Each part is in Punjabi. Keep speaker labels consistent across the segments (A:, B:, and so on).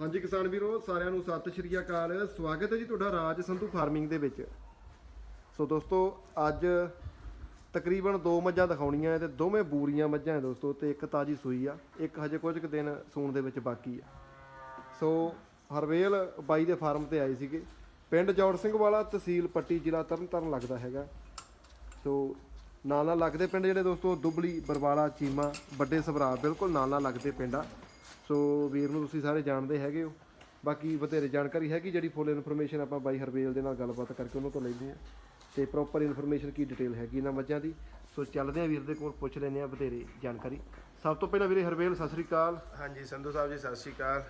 A: ਹਾਂਜੀ ਕਿਸਾਨ ਵੀਰੋ, ਸਾਰਿਆਂ ਨੂੰ ਸਤਿ ਸ਼੍ਰੀ ਅਕਾਲ। ਸਵਾਗਤ ਹੈ ਜੀ ਤੁਹਾਡਾ ਰਾਜ ਸੰਧੂ ਫਾਰਮਿੰਗ ਦੇ ਵਿੱਚ। ਸੋ ਦੋਸਤੋ, ਅੱਜ ਤਕਰੀਬਨ ਦੋ ਮੱਝਾਂ ਦਿਖਾਉਣੀਆਂ ਹੈ ਤੇ ਦੋਵੇਂ ਬੂਰੀਆਂ ਮੱਝਾਂ ਹੈ ਦੋਸਤੋ ਤੇ ਇੱਕ ਤਾਜੀ ਸੂਈ ਆ, ਇੱਕ ਹਜੇ ਕੁਝ ਕੁ ਦਿਨ ਸੂਣ ਦੇ ਵਿੱਚ ਬਾਕੀ ਆ। ਸੋ ਹਰਵੇਲ ਬਾਈ ਦੇ ਫਾਰਮ ਤੇ ਆਏ ਸੀਗੇ। ਪਿੰਡ ਜੌੜ ਸਿੰਘ ਵਾਲਾ ਤਹਿਸੀਲ ਪੱਟੀ ਜ਼ਿਲ੍ਹਾ ਤਰਨਤਾਰਨ ਲੱਗਦਾ ਹੈਗਾ। ਸੋ ਨਾਲ ਨਾਲ ਲੱਗਦੇ ਪਿੰਡ ਜਿਹੜੇ ਦੋਸਤੋ, ਦੁਬਲੀ, ਬਰਵਾਲਾ, ਚੀਮਾ, ਵੱਡੇ ਸਭਰਾ, ਬਿਲਕੁਲ ਨਾਲ ਨਾਲ ਲੱਗਦੇ ਪਿੰਡ ਆ। ਸੋ ਵੀਰ ਨੂੰ ਤੁਸੀਂ ਸਾਰੇ ਜਾਣਦੇ ਹੈਗੇ ਹੋ। ਬਾਕੀ ਬਥੇਰੇ ਜਾਣਕਾਰੀ ਹੈਗੀ ਜਿਹੜੀ ਫੁੱਲ ਇਨਫੋਰਮੇਸ਼ਨ ਆਪਾਂ ਬਾਈ ਹਰਵੇਲ ਦੇ ਨਾਲ ਗੱਲਬਾਤ ਕਰਕੇ ਉਹਨਾਂ ਤੋਂ ਲੈਂਦੇ ਆ ਤੇ ਪ੍ਰੋਪਰ ਇਨਫੋਰਮੇਸ਼ਨ ਕੀ ਡਿਟੇਲ ਹੈਗੀ ਇਹਨਾਂ ਮੱਝਾਂ ਦੀ। ਸੋ ਚੱਲਦੇ ਆ ਵੀਰ ਦੇ ਕੋਲ ਪੁੱਛ ਲੈਂਦੇ ਆ ਬਥੇਰੇ ਜਾਣਕਾਰੀ। ਸਭ ਤੋਂ ਪਹਿਲਾਂ ਵੀਰੇ ਹਰਵੇਲ ਸਤਿ ਸ੍ਰੀ ਅਕਾਲ।
B: ਹਾਂਜੀ ਸੰਧੂ ਸਾਹਿਬ ਜੀ ਸਤਿ ਸ਼੍ਰੀ ਅਕਾਲ।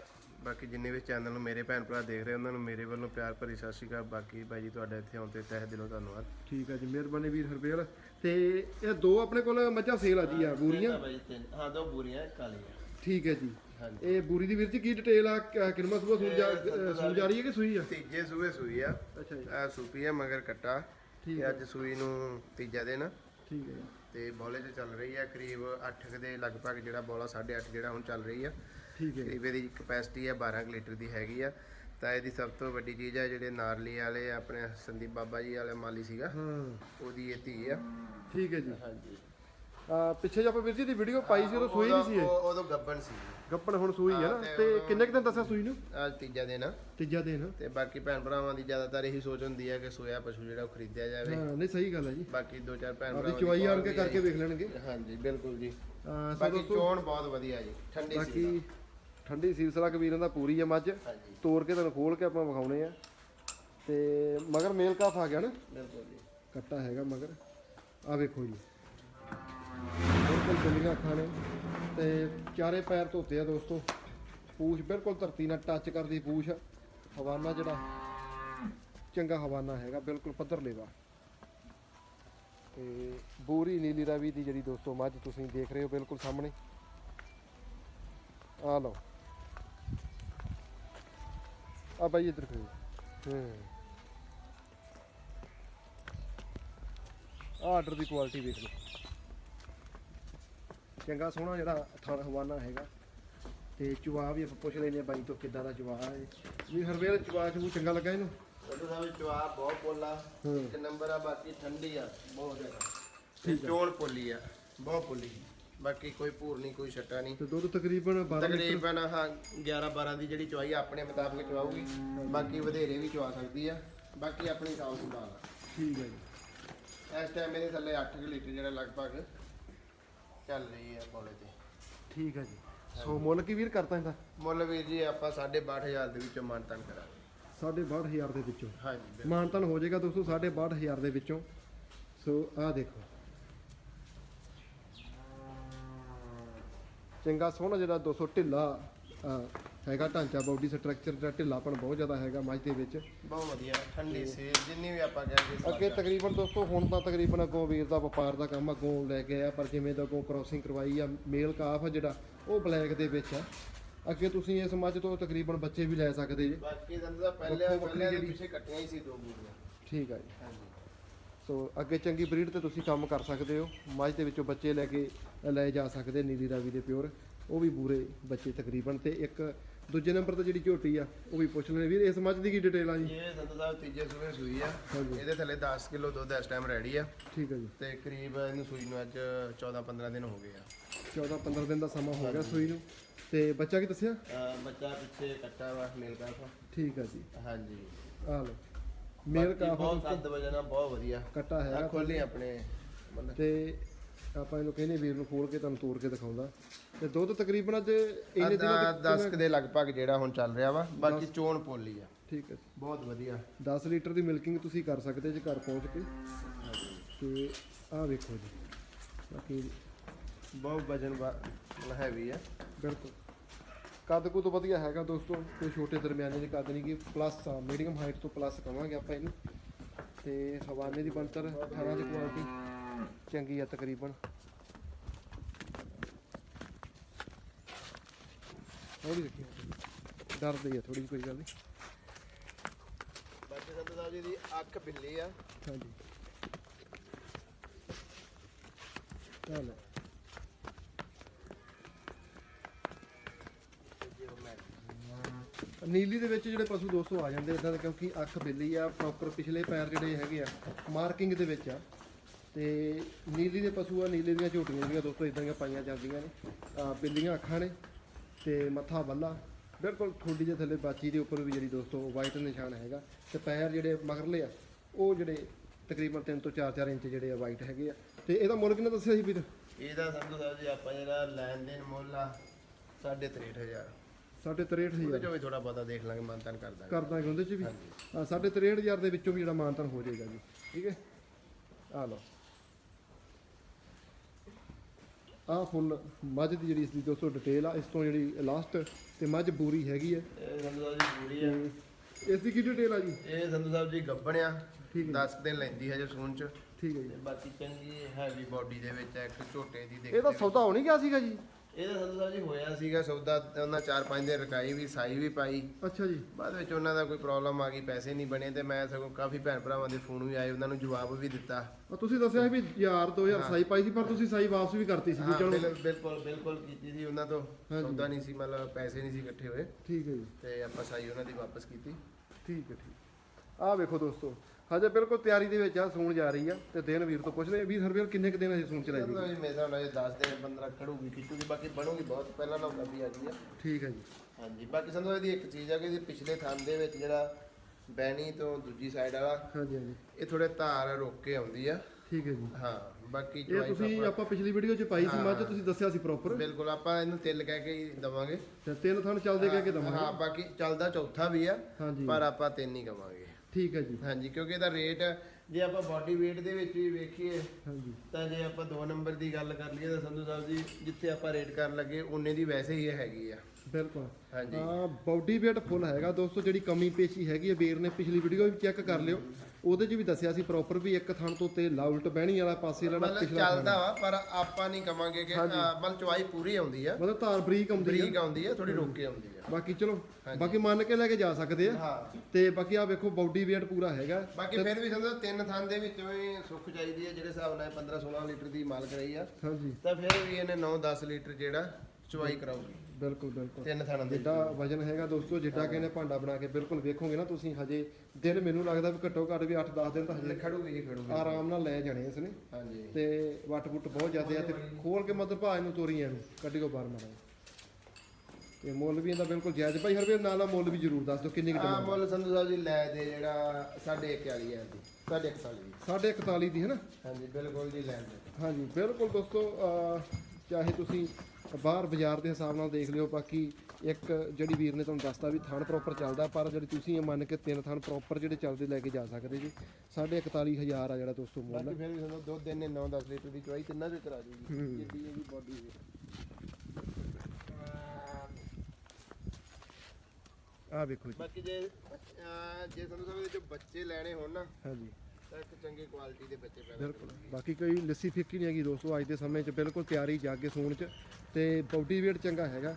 B: ਬਾਕੀ ਜਿੰਨੇ ਵੀ ਚੈਨਲ ਨੂੰ ਮੇਰੇ ਭੈਣ ਭਰਾ ਦੇਖ ਰਹੇ ਉਹਨਾਂ ਨੂੰ ਮੇਰੇ ਵੱਲੋਂ ਪਿਆਰ ਭਰੀ ਸਤਿ ਸ਼੍ਰੀ ਅਕਾਲ। ਬਾਕੀ ਬਾਈ ਜੀ ਤੁਹਾਡੇ ਇੱਥੇ ਆਉਣ ਤੇ ਤਹਿ ਦਿਲੋਂ ਧੰਨਵਾਦ।
A: ਠੀਕ ਹੈ ਜੀ ਮਿਹਰਬਾਨੀ ਵੀਰ ਹਰਵੇਲ। ਤੇ ਇਹ ਦੋ ਆਪਣੇ ਕੋਲ ਮੱਝਾਂ ਸੇਲ ਆ ਜੀ ਆ ਬੂਰੀਆਂ?
B: ਹਾਂ ਦੋ ਬੂਰੀਆਂ ਕਾਲੀਆਂ
A: ਠੀਕ ਹੈ ਜੀ। ਇਹ ਬੂਰੀ ਦੀ ਵੀਰ ਜੀ ਕੀ ਡਿਟੇਲ ਆ? ਕ- ਕਿੰਨਵਾਂ ਸੂਆ ਜਾ ਅ, ਜਾ ਰਹੀ ਹੈ ਕਿ ਸੂਈ ਆ?
B: ਤੀਜੇ ਸੂਏ ਸੂਈ ਆ।
A: ਅੱਛਾ ਜੀ।
B: ਆ ਸੂਪੀ ਆ ਮਗਰ ਕੱਟਾ।
A: ਠੀਕ
B: ਤੇ ਅੱਜ ਸੂਈ ਨੂੰ ਤੀਜਾ ਦਿਨ।
A: ਠੀਕ ਹੈ ਜੀ।
B: ਤੇ ਬੋਲੇ 'ਚ ਚੱਲ ਰਹੀ ਆ ਕਰੀਬ 8 ਦੇ ਲਗਭਗ ਜਿਹੜਾ ਬੋਲਾ 8.5 ਜਿਹੜਾ ਹੁਣ ਚੱਲ ਰਹੀ ਆ।
A: ਠੀਕ ਹੈ ਜੀ।
B: ਕਰੀਬ ਇਹਦੀ ਕਪੈਸਿਟੀ ਆ 12 ਕੁ ਲੀਟਰ ਦੀ ਹੈਗੀ ਆ। ਤਾਂ ਇਹਦੀ ਸਭ ਤੋਂ ਵੱਡੀ ਚੀਜ਼ ਆ ਜਿਹੜੇ ਨਾਰਲੀ ਵਾਲੇ ਆਪਣੇ ਸੰਦੀਪ ਬਾਬਾ ਜੀ ਵਾਲੇ ਮਾਲੀ ਸੀਗਾ।
A: ਹਾਂ।
B: ਉਹਦੀ ਇਹ ਧੀ ਆ।
A: ਠੀਕ ਹੈ ਜੀ।
B: ਹਾਂਜੀ।
A: ਪਿੱਛੇ ਜੇ ਆਪਾਂ ਵੀਰ ਜੀ ਦੀ ਵੀਡੀਓ ਪਾਈ ਸੀ ਉਦੋਂ ਸੂਈ ਨਹੀਂ ਸੀ ਇਹ?
B: ਉਹ- ਉਦੋਂ ਗੱਬਨ ਸੀ।
A: ਗੱਪਣ ਹੁਣ ਸੂਈ ਹੈ ਨਾ?
B: ਤੇ
A: ਕਿੰਨੇ ਕੁ ਦਿਨ ਦੱਸਿਆ ਸੂਈ ਨੂੰ?
B: ਅੱਜ ਤੀਜਾ ਦਿਨ। ਆ
A: ਤੀਜਾ ਦਿਨ।
B: ਤੇ ਬਾਕੀ ਭੈਣ ਭਰਾਵਾਂ ਦੀ ਜ਼ਿਆਦਾਤਰ ਇਹੀ ਸੋਚ ਹੁੰਦੀ ਹੈ ਕਿ ਸੋਇਆ ਪਸ਼ੂ ਜਿਹੜਾ ਉਹ ਖਰੀਦਿਆ ਜਾਵੇ।
A: ਹਾਂ ਨਹੀਂ ਸਹੀ ਗੱਲ ਹੈ ਜੀ।
B: ਬਾਕੀ ਦੋ ਚਾਰ ਭੈਣ
A: ਆਪਦੀ
B: ਭਰਾਵਾਂ
A: ਆਣ ਕੇ ਕਰਕੇ। ਵੇਖ ਲੈਣਗੇ।
B: ਹਾਂਜੀ ਬਿਲਕੁਲ ਜੀ।
A: ਸੋ
B: ਬਾਕੀ
A: ਦੋਸਤੋ
B: ਚੋਣ ਬਹੁਤ ਵਧੀਆ ਜੀ ਠੰਡੀ ਸੀ
A: ਬਾਕੀ ਠੰਡੀ ਸਿਲਸਿਲਾ ਕਬੀਰਾਂ ਦਾ ਪੂਰੀ ਹੈ ਮੱਝ।
B: ਹਾਂਜੀ।
A: ਤੋੜ ਕੇ ਤੁਹਾਨੂੰ ਖੋਲ ਕੇ ਆਪਾਂ ਵਿਖਾਉਣੇ ਆ। ਤੇ ਮਗਰ ਮੇਲ ਕਾਫ ਆ ਗਿਆ ਨਾ?
B: ਬਿਲਕੁਲ ਜੀ।
A: ਕੱਟਾ ਹੈਗਾ ਮਗਰ। ਆ ਵੇਖੋ ਜੀ। ਬਿਲਕੁਲ ਬਿੱਲੀਆਂ ਅੱਖਾਂ ਨੇ ਤੇ ਚਾਰੇ ਪੈਰ ਧੋਤੇ ਆ ਦੋਸਤੋ। ਪੂਛ ਬਿਲਕੁਲ ਧਰਤੀ ਨਾਲ ਟੱਚ ਕਰਦੀ ਪੂਛ। ਹਵਾਨਾ ਜਿਹੜਾ, ਚੰਗਾ ਹਵਾਨਾ ਹੈਗਾ, ਬਿਲਕੁਲ ਪੱਧਰ ਲੇਵਾ ਤੇ ਬੂਰੀ ਨੀਲੀ ਰਾਵੀ ਦੀ ਜਿਹੜੀ ਦੋਸਤੋ ਮੱਝ ਤੁਸੀਂ ਦੇਖ ਰਹੇ ਹੋ ਬਿਲਕੁਲ ਸਾਹਮਣੇ। ਆ ਲਓ। ਆ ਬਾਈ ਇੱਧਰ ਖੜੋ ਹੂੰ। ਆਹ ਆਰਡਰ ਦੀ ਕੁਆਲਿਟੀ ਦੇਖ ਲਓ। ਚੰਗਾ ਸੋਹਣਾ ਜਿਹੜਾ ਥਣ ਹਵਾਨਾ ਹੈਗਾ। ਤੇ ਚੁਆ ਵੀ ਆਪਾਂ ਪੁੱਛ ਲੈਨੇ ਬਾਈ ਤੋਂ ਕਿੱਦਾਂ ਦਾ ਚੁਆ ਹੈ। ਵੀ ਹਰਵੇਲ ਚੁਆ ਚ ਚੰਗਾ ਲੱਗਾ ਇਹਨੂੰ?
B: ਸੰਧੂ ਸਾਹਿਬ ਜਵਾਬ ਬਹੁਤ ਬੋਲਾ।
A: ਹੂੰ।
B: ਇੱਕ ਨੰਬਰ ਆ ਬਾਕੀ ਠੰਡੀ ਆ ਬਹੁਤ ਜ਼ਿਆਦਾ। ਤੇ ਚੋਣ ਪੋਲੀ ਆ ਬਹੁਤ ਪੋਲੀ। ਬਾਕੀ ਕੋਈ ਭੂਰ ਨਹੀਂ ਕੋਈ ਛੱਟਾ ਨਹੀਂ।
A: ਤੇ ਦੁੱਧ ਤਕਰੀਬਨ 12 ਲੀਟਰ?
B: ਤਕਰੀਬਨ ਹਾਂ 11 12 ਦੀ ਜਿਹੜੀ ਚਵਾਈ ਆਪਣੇ ਮੁਤਾਬਕ ਚਵਾਉਗੀ ਬਾਕੀ ਵਧੇਰੇ ਵੀ ਚਵਾ ਸਕਦੀ ਆ। ਬਾਕੀ ਆਪਣੀ ਸਾਉ ਸੰਭਾਲ ਆ।
A: ਠੀਕ ਹੈ ਜੀ।
B: ਇਸ ਟਾਈਮ ਇਹਦੇ ਥੱਲੇ 8 ਲੀਟਰ ਜਿਹੜਾ ਲਗਭਗ ਚੱਲ ਰਹੀ ਹੈ ਬੋਲੇ ਤੇ।
A: ਠੀਕ ਹੈ ਜੀ। ਸੋ ਮੁੱਲ ਕੀ ਵੀਰ ਕਰਤਾ ਇਹਦਾ?
B: ਮੁੱਲ ਵੀਰ ਜੀ ਆਪਾਂ 62500 ਦੇ ਵਿੱਚੋਂ ਮਾਨਤਨ ਕਰਾਂਗੇ।
A: 62000 ਦੇ ਵਿੱਚੋਂ?
B: ਹਾਂਜੀ ਬਿਲਕੁਲ।
A: ਮਾਨਤਨ ਹੋ ਜਾਏਗਾ ਦੋਸਤੋ 62000 ਦੇ ਵਿੱਚੋਂ। ਸੋ ਆਹ ਦੇਖੋ। ਚੰਗਾ ਸੋਹਣਾ ਜਿਹੜਾ 200 ਢਿੱਲਾ ਅਹ, ਹੈਗਾ ਢਾਂਚਾ ਬਾਡੀ ਸਟਰਕਚਰ ਦਾ ਢਿੱਲਾਪਣ ਬਹੁਤ ਜ਼ਿਆਦਾ ਹੈਗਾ ਮੱਝ ਦੇ ਵਿੱਚ।
B: ਬਹੁਤ ਵਧੀਆ ਠੰਡੀ ਸੀ ਜਿੰਨੀ ਵੀ ਆਪਾਂ ਕਹਿੰਦੇ
A: ਅੱਗੇ ਤਕਰੀਬਨ ਦੋਸਤੋ ਹੁਣ ਤਾਂ ਤਕਰੀਬਨ ਅੱਗੋਂ ਵੀਰ ਦਾ ਵਪਾਰ ਦਾ ਕੰਮ ਅੱਗੋਂ ਲੈ ਕੇ ਆਇਆ ਪਰ ਜਿਵੇਂ ਦਾ ਅੱਗੋਂ ਕ੍ਰੋਸਿੰਗ ਕਰਵਾਈ ਆ ਮੇਲ ਕਾਫ ਆ ਜਿਹੜਾ ਉਹ ਬਲੈਕ ਦੇ ਵਿੱਚ ਆ। ਅੱਗੇ ਤੁਸੀਂ ਇਸ ਮੱਝ ਤੋਂ ਤਕਰੀਬਨ ਬੱਚੇ ਵੀ ਲੈ ਸਕਦੇ ਜੀ।
B: ਬਾਕੀ ਦੰਦ ਦਾ ਪਹਿਲੇ
A: ਵੱਖੋ ਵੱਖਰੀ
B: ਪਹਿਲੇ ਦੇ
A: ਜਿਹੜੀ-
B: ਪਿੱਛੇ ਕੱਟੀਆਂ ਹੀ ਸੀ ਦੋ ਬੂਰੀਆਂ
A: ਠੀਕ ਆ ਜੀ।
B: ਹਾਂਜੀ।
A: ਸੋ ਅੱਗੇ ਚੰਗੀ ਬਰੀਡ ਤੇ ਤੁਸੀਂ ਕੰਮ ਕਰ ਸਕਦੇ ਹੋ ਮੱਝ ਦੇ ਵਿੱਚੋਂ ਬੱਚੇ ਲੈ ਕੇ ਲੈ ਜਾ ਸਕਦੇ ਨੀਲੀ ਰਾਵੀ ਦੇ ਪਿਓਰ। ਉਹ ਵੀ ਬੂਰੇ ਬੱਚੇ ਤਕਰੀਬਨ ਤੇ ਇੱਕ ਦੂਜੇ ਨੰਬਰ ਤੇ ਜਿਹੜੀ ਝੋਟੀ ਆ ਉਹ ਵੀ ਪੁੱਛ ਲੈਣੇ। ਵੀਰ ਇਸ ਮੱਝ ਦੀ ਕੀ ਡਿਟੇਲ ਆ ਜੀ?
B: ਇਹ ਸੰਤ ਸਾਹਿਬ ਤੀਜੇ ਸੂਏ ਸੂਈ ਆ। ਇਹਦੇ ਥੱਲੇ 10 ਕਿਲੋ ਦੁੱਧ ਇਸ ਟਾਈਮ ਰੈਡੀ ਆ।
A: ਠੀਕ ਹੈ ਜੀ।
B: ਤੇ ਕਰੀਬ ਇਹਨੂੰ ਸੂਈ ਨੂੰ ਅੱਜ 14 15 ਦਿਨ ਹੋ ਗਏ ਆ।
A: 14 15 ਦਿਨ ਦਾ ਸਮਾਂ ਹੋ ਗਿਆ ਸੂਈ ਨੂੰ। ਤੇ ਬੱਚਾ ਕੀ ਦੱਸਿਆ?
B: ਬੱਚਾ ਪਿੱਛੇ ਕੱਟਾ ਵਾ ਮੇਲ ਕਾਫ
A: ਠੀਕ ਆ ਜੀ।
B: ਹਾਂਜੀ।
A: ਆ ਲਓ। ਮੇਲ ਕਾਫ
B: ਬਹੁਤ ਕੱਦ ਵਜਣਾ ਬਹੁਤ ਵਧੀਆ।
A: ਕੱਟਾ ਹੈਗਾ
B: ਆ ਖੋਲੀ ਆਪਣੇ।
A: ਤੇ ਆਪਾਂ ਇਹਨੂੰ ਕਹਿੰਦੇ ਵੀਰ ਨੂੰ ਖੋਲ ਕੇ ਤੁਹਾਨੂੰ ਤੋੜ ਕੇ ਦਿਖਾਉਂਦਾ। ਤੇ ਦੁੱਧ ਤਕਰੀਬਨ ਅੱਜ ਇੰਨੇ ਦਿਨਾਂ ਤੱਕ
B: 10 ਦੇ ਲਗਭਗ ਜਿਹੜਾ ਹੁਣ ਚੱਲ ਰਿਹਾ ਵਾ ਬਾਕੀ ਚੋਣ ਪੋਲੀ ਆ।
A: ਠੀਕ ਹੈ
B: ਬਹੁਤ ਵਧੀਆ।
A: 10 ਲੀਟਰ ਦੀ ਮਿਲਕਿੰਗ ਤੁਸੀਂ ਕਰ ਸਕਦੇ ਜੇ ਘਰ ਪਹੁੰਚ ਕੇ। ਤੇ ਆਹ ਵੇਖੋ ਜੀ। ਬਾਕੀ
B: ਬਹੁਤ ਵਜਨ ਹੈਵੀ ਆ।
A: ਬਿਲਕੁਲ। ਕੱਦ ਕੁਦ ਵਧੀਆ ਹੈਗਾ ਦੋਸਤੋ ਕੋਈ ਛੋਟੇ ਦਰਮਿਆਨੇ ਦੀ ਕੱਦ ਨਹੀਂ ਕਿ ਪਲੱਸ ਆ ਮੀਡੀਅਮ ਹਾਈਟ ਤੋਂ ਪਲੱਸ ਕਵਾਂਗੇ ਆਪਾਂ ਇਹਨੂੰ। ਤੇ ਹਵਾਨੇ ਦੀ ਬਣਤਰ ਖਾਣਾ ਦੀ ਕੁਆਲਿਟੀ ਚੰਗੀ ਆ ਤਕਰੀਬਨ। ਵੀ ਦੇਖੀ ਡਰਦੇ ਆ ਥੋੜੀ ਕੋਈ ਗੱਲ ਨਹੀਂ।
B: ਬਾਕੀ ਸੰਤ ਸਾਹਿਬ ਜੀ ਦੀ ਅੱਖ ਬਿੱਲੀ ਆ।
A: ਹਾਂਜੀ। ਚਲੋ। ਨੀਲੀ ਦੇ ਵਿੱਚ ਜਿਹੜੇ ਪਸ਼ੂ ਦੋਸਤੋ ਆ ਜਾਂਦੇ ਇਦਾਂ ਦੇ ਕਿਉਂਕਿ ਅੱਖ ਬਿੱਲੀ ਆ ਪ੍ਰੋਪਰ ਪਿਛਲੇ ਪੈਰ ਜਿਹੜੇ ਹੈਗੇ ਆ ਮਾਰਕਿੰਗ ਦੇ ਵਿੱਚ ਆ। ਤੇ ਨੀਲੀ ਦੇ ਪਸ਼ੂ ਆ ਨੀਲੇ ਦੀਆਂ ਝੋਟੀਆਂ ਜਿਹੜੀਆਂ ਦੋਸਤੋ ਇਦਾਂ ਦੀਆਂ ਪਾਈਆਂ ਜਾਂਦੀਆਂ ਨੇ। ਅਹ ਬਿੱਲੀਆਂ ਅੱਖਾਂ ਨੇ ਤੇ ਮੱਥਾ ਬੱਲਾ। ਬਿਲਕੁਲ ਥੋੜੀ ਜਿਹੇ ਥੱਲੇ ਬਾਚੀ ਦੇ ਉੱਪਰ ਵੀ ਜਿਹੜੀ ਦੋਸਤੋ ਵਾਈਟ ਨਿਸ਼ਾਨ ਹੈਗਾ। ਤੇ ਪੈਰ ਜਿਹੜੇ ਮਗਰਲੇ ਆ ਉਹ ਜਿਹੜੇ ਤਕਰੀਬਨ 3 ਤੋਂ 4-4 ਇੰਚ ਜਿਹੜੇ ਆ ਵਾਈਟ ਹੈਗੇ ਆ। ਤੇ ਇਹਦਾ ਮੁੱਲ ਕਿੰਨਾ ਦੱਸਿਆ ਸੀ ਵੀਰ?
B: ਇਹਦਾ ਸੰਧੂ ਸਾਹਿਬ ਜੀ ਆਪਾਂ ਜਿਹੜਾ ਲੈਣ ਦੇਣ ਮੁੱਲ ਆ 63000
A: ਸਾਢੇ 63000
B: ਉਹਦੇ ਚੋਂ ਵੀ ਥੋੜਾ ਬਹੁਤਾ ਦੇਖ ਲਾਂਗੇ ਮਾਨਤਨ ਕਰ ਦਾਂਗੇ।
A: ਕਰ ਦਾਂਗੇ ਉਹਦੇ ਚ ਵੀ। ਸਾਢੇ 63000 ਦੇ ਵਿੱਚੋਂ ਵੀ ਜਿਹੜਾ ਮਾਨਤਨ ਹੋ ਜਾਏਗਾ ਜੀ। ਠੀਕ ਹੈ? ਆ ਲਓ। ਆ ਫੁੱਲ ਮੱਝ ਦੀ ਜਿਹੜੀ ਇਸ ਦੀ ਦੋਸਤੋ ਡਿਟੇਲ ਆ ਇਸ ਤੋਂ ਜਿਹੜੀ ਲਾਸਟ ਤੇ ਮੱਝ ਬੂਰੀ ਹੈਗੀ ਹੈ
B: ਇਹ ਸੰਧੂ ਸਾਹਿਬ ਜੀ ਪੂਰੀ ਆ।
A: ਇਸ ਦੀ ਕੀ ਡਿਟੇਲ ਆ ਜੀ?
B: ਇਹ ਸੰਧੂ ਸਾਹਿਬ ਜੀ ਗੱਬਣਿਆ
A: ਠੀਕ ਹੈ
B: 10 ਦਿਨ ਲੈਂਦੀ ਹਜੇ ਸੂਣ ਚ।
A: ਠੀਕ ਹੈ ਜੀ।
B: ਤੇ ਬਾਕੀ ਚੰਗੀ ਹੈਵੀ ਬਾਡੀ ਦੇ ਵਿੱਚ ਆ, ਇੱਕ ਝੋਟੇ ਦੀ ਦੇਖ
A: ਇਹਦਾ ਸੌਦਾ ਹੋਣੀ ਗਿਆ ਸੀਗਾ ਜੀ।
B: ਇਹਦਾ ਸੰਧੂ ਸਾਹਿਬ ਜੀ ਹੋਇਆ ਸੀਗਾ ਸੌਦਾ ਉਹਨਾਂ 4-5 ਦਿਨ ਰਕਾਈ ਵੀ ਸਾਈ ਵੀ ਪਾਈ।
A: ਅੱਛਾ ਜੀ।
B: ਬਾਅਦ ਵਿੱਚ ਉਹਨਾਂ ਦਾ ਕੋਈ ਪ੍ਰੋਬਲਮ ਆ ਗਈ ਪੈਸੇ ਨਹੀਂ ਬਣੇ ਤੇ ਮੈਂ ਸਗੋਂ ਕਾਫੀ ਭੈਣ ਭਰਾਵਾਂ ਦੇ ਫੋਨ ਵੀ ਆਏ ਉਹਨਾਂ ਨੂੰ ਜਵਾਬ ਵੀ ਦਿੱਤਾ।
A: ਆ ਤੁਸੀਂ ਦੱਸਿਆ ਸੀ ਵੀ ਯਾਰ 2000 ਸਾਈ ਪਾਈ ਸੀ ਪਰ ਤੁਸੀਂ ਸਾਈ ਵਾਪਸ ਵੀ ਕਰਤੀ ਸੀ
B: ਹਾਂ
A: ਚਲੋ।
B: ਬਿਲ- ਬਿਲਕੁਲ ਬਿਲਕੁਲ ਕੀਤੀ ਸੀ ਉਹਨਾਂ ਤੋਂ।
A: ਹਾਂਜੀ।
B: ਸੌਦਾ ਨਹੀਂ ਸੀ ਮਤਲਬ ਪੈਸੇ ਨਹੀਂ ਸੀ ਇਕੱਠੇ ਹੋਏ।
A: ਠੀਕ ਹੈ ਜੀ।
B: ਤੇ ਆਪਾਂ ਸਾਈ ਉਹਨਾਂ ਦੀ ਵਾਪਸ ਕੀਤੀ।
A: ਠੀਕ ਹੈ ਠੀਕ। ਆ ਵੇਖੋ ਦੋਸਤੋ ਹਜੇ ਬਿਲਕੁਲ ਤਿਆਰੀ ਦੇ ਵਿੱਚ ਆ ਸੂਣ ਜਾ ਰਹੀ ਆ ਤੇ ਦਿਨ ਵੀਰ ਤੋਂ ਪੁੱਛਦੇ ਵੀ ਸਰਵੇਰ ਕਿੰਨੇ ਕੁ ਦਿਨ ਹਜੇ ਸੂਣ ਚ ਰਹਿ
B: ਚਲੋ
A: ਜੀ
B: ਮੇਰੇ ਹਿਸਾਬ ਨਾਲ ਇਹ 10 ਦਿਨ 15 ਖੜੂਗੀ ਖਿੱਚੂਗੀ ਬਾਕੀ ਬਣੂਗੀ ਬਹੁਤ ਪਹਿਲਾਂ ਨਾਲੋਂ ਕਾਫੀ ਆ ਗਈ ਆ।
A: ਠੀਕ ਹੈ ਜੀ।
B: ਹਾਂਜੀ ਬਾਕੀ ਸੰਦੋ ਇਹਦੀ ਇੱਕ ਚੀਜ਼ ਆ ਕਿ ਇਹਦੇ ਪਿਛਲੇ ਥਣ ਦੇ ਵਿੱਚ ਜਿਹੜਾ ਬੈਣੀ ਤੋਂ ਦੂਜੀ ਸਾਈਡ ਵਾਲਾ
A: ਹਾਂਜੀ ਹਾਂਜੀ।
B: ਇਹ ਥੋੜੇ ਧਾਰ ਰੋਕ ਕੇ ਆਉਂਦੀ ਆ।
A: ਠੀਕ ਹੈ ਜੀ।
B: ਹਾਂ ਬਾਕੀ
A: ਇਹ ਤੁਸੀਂ ਆਪਾਂ ਪਿਛਲੀ ਵੀਡੀਓ 'ਚ ਪਾਈ ਸੀ ਮੱਝ ਤੁਸੀਂ ਦੱਸਿਆ ਸੀ ਪ੍ਰੋਪਰ
B: ਬਿਲਕੁਲ ਆਪਾਂ ਇਹਨੂੰ ਤਿਲ ਕਹਿ ਕੇ ਹੀ ਦਵਾਂਗੇ।
A: ਤੇ ਤਿੰਨ ਥਣ ਚੱਲਦੇ ਕਹਿ ਕੇ
B: ਹਾਂ
A: ਦਵਾਂਗੇ।
B: ਬਾਕੀ ਚੱਲਦਾ ਚੌਥਾ ਵੀ ਆ
A: ਹਾਂਜੀ।
B: ਪਰ ਆਪਾਂ ਤਿੰਨ ਹੀ ਕਵਾਂਗੇ।
A: ਠੀਕ ਹੈ ਜੀ।
B: ਹਾਂਜੀ ਕਿਉਂਕਿ ਇਹਦਾ ਰੇਟ ਜੇ ਆਪਾਂ ਬਾਡੀ weight ਦੇ ਵਿੱਚ ਵੀ ਵੇਖੀਏ
A: ਹਾਂਜੀ।
B: ਤਾਂ ਜੇ ਆਪਾਂ 2 ਨੰਬਰ ਦੀ ਗੱਲ ਕਰ ਲਈਏ ਤਾਂ ਸੰਧੂ ਸਾਹਿਬ ਜੀ ਜਿੱਥੇ ਆਪਾਂ ਰੇਟ ਕਰਨ ਲੱਗੇ ਉਹਨੇ ਦੀ ਵੈਸੇ ਹੀ ਹੈਗੀ ਆ।
A: ਬਿਲਕੁਲ।
B: ਹਾਂਜੀ।
A: ਹਾਂ ਬਾਡੀ weight ਫੁੱਲ ਹੈਗਾ ਦੋਸਤੋ ਜਿਹੜੀ ਕਮੀ ਪੇਸ਼ੀ ਹੈਗੀ ਹੈ ਵੀਰ ਨੇ ਪਿਛਲੀ ਵੀਡੀਓ ਵੀ ਚੈੱਕ ਕਰ ਲਿਓ। ਉਹਦੇ 'ਚ ਵੀ ਦੱਸਿਆ ਸੀ ਪ੍ਰੋਪਰ ਵੀ ਇੱਕ ਥਣ ਤੋਂ ਤੇ ਲਾਉਲਟ ਬਹਿਣੀ ਵਾਲਾ ਪਾਸੇ
B: ਮਤਲਬ
A: ਪਿਛਲਾ ਥਣ
B: ਚੱਲਦਾ ਵਾ ਪਰ ਆਪਾਂ ਨਹੀਂ ਕਵਾਂਗੇ ਕਿ ਮਤਲਬ ਚੁਆਈ ਪੂਰੀ ਆਉਂਦੀ ਆ।
A: ਮਤਲਬ ਧਾਰ ਬਰੀਕ ਆਉਂਦੀ ਹੈ
B: ਬਰੀਕ ਆਉਂਦੀ ਆ ਥੋੜੀ ਰੋਕ ਕੇ ਆਉਂਦੀ ਆ।
A: ਬਾਕੀ ਚਲੋ ਬਾਕੀ ਮੰਨ ਕੇ ਲੈ ਕੇ ਜਾ ਸਕਦੇ ਆ।
B: ਹਾਂ।
A: ਤੇ ਬਾਕੀ ਆ ਵੇਖੋ ਬਾਡੀ weight ਪੂਰਾ ਹੈਗਾ।
B: ਬਾਕੀ ਫਿਰ ਵੀ ਸਮਝੋ ਤਿੰਨ ਥਾਂ ਦੇ ਵਿੱਚੋਂ ਹੀ ਸੁੱਖ ਚਾਹੀਦੀ ਹੈ ਜਿਹੜੇ ਹਿਸਾਬ ਨਾਲ 15 16 ਲੀਟਰ ਦੀ ਮਾਲਕ ਰਹੀ ਆ।
A: ਹਾਂਜੀ।
B: ਤਾਂ ਫਿਰ ਵੀ ਇਹਨੇ 9-10 ਲੀਟਰ ਜਿਹੜਾ ਚੁਆਈ ਕਰਾਊਗੀ
A: ਬਿਲਕੁਲ ਬਿਲਕੁਲ।
B: ਤਿੰਨ ਥਾਂ ਦੇ
A: ਜਿੱਡਾ ਵਜਨ ਹੈਗਾ ਦੋਸਤੋ ਜਿੱਡਾ ਕਿ ਇਹਨੇ ਭਾਂਡਾ ਬਣਾ ਕੇ ਬਿਲਕੁਲ ਵੇਖੋਗੇ ਨਾ ਤੁਸੀਂ ਹਜੇ ਦਿਨ ਮੈਨੂੰ ਲੱਗਦਾ ਵੀ ਘੱਟੋ ਘੱਟ ਵੀ 8-10 ਦਿਨ ਤਾਂ ਹਜੇ
B: ਖੜੂਗੀ ਜੀ ਖੜੂਗੀ।
A: ਆਰਾਮ ਨਾਲ ਲੈ ਜਾਣੇ ਇਸਨੇ।
B: ਹਾਂਜੀ।
A: ਤੇ ਵੱਟ ਵੁੱਟ ਬਹੁਤ ਜ਼ਿਆਦਾ ਆ ਤੇ ਖੋਲ ਕੇ ਮਤਲਬ ਭਾਅ ਇਹਨੂੰ ਤੋਰੀ ਇਹਨੂੰ ਕੱਢੀਓ ਬਾਹਰ ਮਾਰਾ ਤੇ ਮੁੱਲ ਵੀ ਇਹਦਾ ਬਿਲਕੁਲ ਜਾਇਜ਼ ਭਾਈ ਹਰਵੇ ਨਾਲ ਮੁੱਲ ਵੀ ਜ਼ਰੂਰ ਦੱਸ ਦਿਓ ਕਿੰਨੀ ਕੁ
B: ਆ
A: ਟਮਾਟਰ
B: ਮੁੱਲ ਸੰਧੂ ਸਾਹਿਬ ਜੀ ਲੈ ਦੇ ਜਿਹੜਾ 1.5 ਹੈ ਦੀ 1.5 ਦੀ।
A: ਸਾਢੇ 41 ਦੀ ਹੈ ਨਾ?
B: ਹਾਂਜੀ ਬਿਲਕੁਲ ਜੀ ਲੈ ਦੇ।
A: ਹਾਂਜੀ ਬਿਲਕੁਲ ਦੋਸਤੋ ਚਾਹੇ ਤੁਸੀਂ ਬਾਹਰ ਬਾਜ਼ਾਰ ਦੇ ਹਿਸਾਬ ਨਾਲ ਦੇਖ ਲਿਓ ਬਾਕੀ ਇੱਕ ਜਿਹੜੀ ਵੀਰ ਨੇ ਤੁਹਾਨੂੰ ਦੱਸਤਾ ਵੀ ਥਣ ਪ੍ਰੋਪਰ ਚੱਲਦਾ ਪਰ ਜਿਹੜੀ ਤੁਸੀਂ ਇਹ ਮੰਨ ਕੇ ਤਿੰਨ ਥਣ ਪ੍ਰੋਪਰ ਜਿਹੜੇ ਚੱਲਦੇ ਲੈ ਕੇ ਜਾ ਸਕਦੇ ਜੀ। ਸਾਢੇ 41000 ਆ ਜਿਹੜਾ ਦੋਸਤੋ ਮੁੱਲ।
B: ਬਾਕੀ ਫਿਰ ਵੀ ਸਾਨੂੰ ਦੁੱਧ ਦਿਨ 9-10 ਲੀਟਰ ਦੀ ਚੁਆਈ ਤਿੰਨਾਂ ਦੇ ਕਰਾ ਦੂਗੀ। ਜਿੱਦੀ ਇਹਦੀ ਬੋਡੀ
A: ਆ ਵੇਖੋ ਜੀ।
B: ਬਾਕੀ ਜੇ ਜੇ ਤੁਹਾਨੂੰ ਸਭ ਦੇ ਚ ਬੱਚੇ ਲੈਣੇ ਹੋਣ ਨਾ
A: ਹਾਂਜੀ।
B: ਤਾਂ ਇੱਕ ਚੰਗੀ ਕੁਆਲਿਟੀ ਦੇ ਬੱਚੇ ਪੈਦਾ
A: ਬਿਲਕੁਲ। ਬਾਕੀ ਕੋਈ ਲੱਸੀ ਫਿੱਕੀ ਨਹੀਂ ਹੈਗੀ ਦੋਸਤੋ ਅੱਜ ਦੇ ਸਮੇਂ 'ਚ ਬਿਲਕੁਲ ਤਿਆਰੀ ਜਾ ਕੇ ਸੂਣ 'ਚ। ਤੇ ਬਾਡੀ weight ਚੰਗਾ ਹੈਗਾ।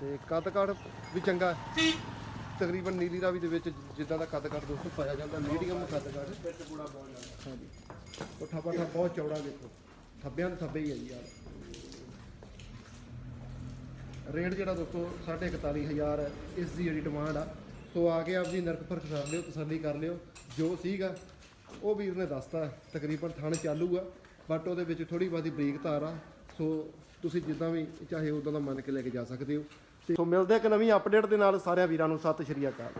A: ਤੇ ਕੱਦ ਕਾਠ ਵੀ ਚੰਗਾ। ਤਕਰੀਬਨ ਨੀਲੀ ਰਾਵੀ ਦੇ ਵਿੱਚ ਜਿੱਦਾਂ ਦਾ ਕੱਦ ਕਾਠ ਦੋਸਤੋ ਪਾਇਆ ਜਾਂਦਾ ਮੀਡੀਅਮ ਕੱਦ ਕਾਠ
B: ਪਿੱਟ ਪੂੜਾ ਬਹੁਤ ਜ਼ਿਆਦਾ
A: ਹਾਂਜੀ ਕੋਠਾ ਪਾਠਾ ਬਹੁਤ ਚੌੜਾ ਦੇਖੋ। ਥੱਬਿਆਂ ਦੇ ਥੱਬੇ ਹੀ ਹੈ ਜੀ ਯਾਰ ਰੇਟ ਜਿਹੜਾ ਦੋਸਤੋ 41500 ਹੈ। ਇਸ ਦੀ ਜਿਹੜੀ ਡਿਮਾਂਡ ਆ। ਸੋ ਆ ਕੇ ਆਪਦੀ ਨਰਕ ਪਰਖ ਕਰ ਲਿਓ ਤਸੱਲੀ ਕਰ ਲਿਓ। ਜੋ ਸੀਗਾ ਉਹ ਵੀਰ ਨੇ ਦੱਸਤਾ ਤਕਰੀਬਨ ਥਣ ਚਾਲੂ ਆ ਬਟ ਉਹਦੇ ਵਿੱਚ ਥੋੜੀ ਬਾਦੀ ਬਰੀਕ ਧਾਰ ਆ, ਸੋ ਤੁਸੀਂ ਜਿੱਦਾਂ ਵੀ ਚਾਹੇ ਉਦਾਂ ਦਾ ਮੰਨ ਕੇ ਲੈ ਕੇ ਜਾ ਸਕਦੇ ਹੋ। ਤੇ ਸੋ ਮਿਲਦੇ ਇੱਕ ਨਵੀਂ ਅਪਡੇਟ ਦੇ ਨਾਲ ਸਾਰਿਆਂ ਵੀਰਾਂ ਨੂੰ, ਸਤਿ ਸ਼੍ਰੀ ਅਕਾਲ।